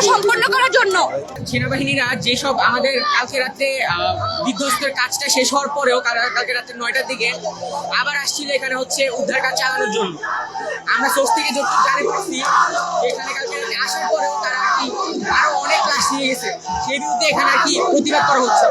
কাজটা সম্পন্ন করার জন্য। সেনাবাহিনীরা যেসব আমাদের কালকে রাত্রে আহ, বিধ্বস্তের কাজটা শেষ হওয়ার পরেও কালকে রাত্রে নয়টার দিকে আবার আসছিল এখানে হচ্ছে উদ্ধার কাজ চালানোর জন্য। আমরা সোর্স থেকে যতটুকু জানি পাচ্ছি এখানে কালকে রাতে আসার পরেও তারা আর কি আরও অনেক লাশ নিয়ে গেছে। সেই বিরুদ্ধে এখানে আর কি প্রতিবাদ করা হচ্ছে।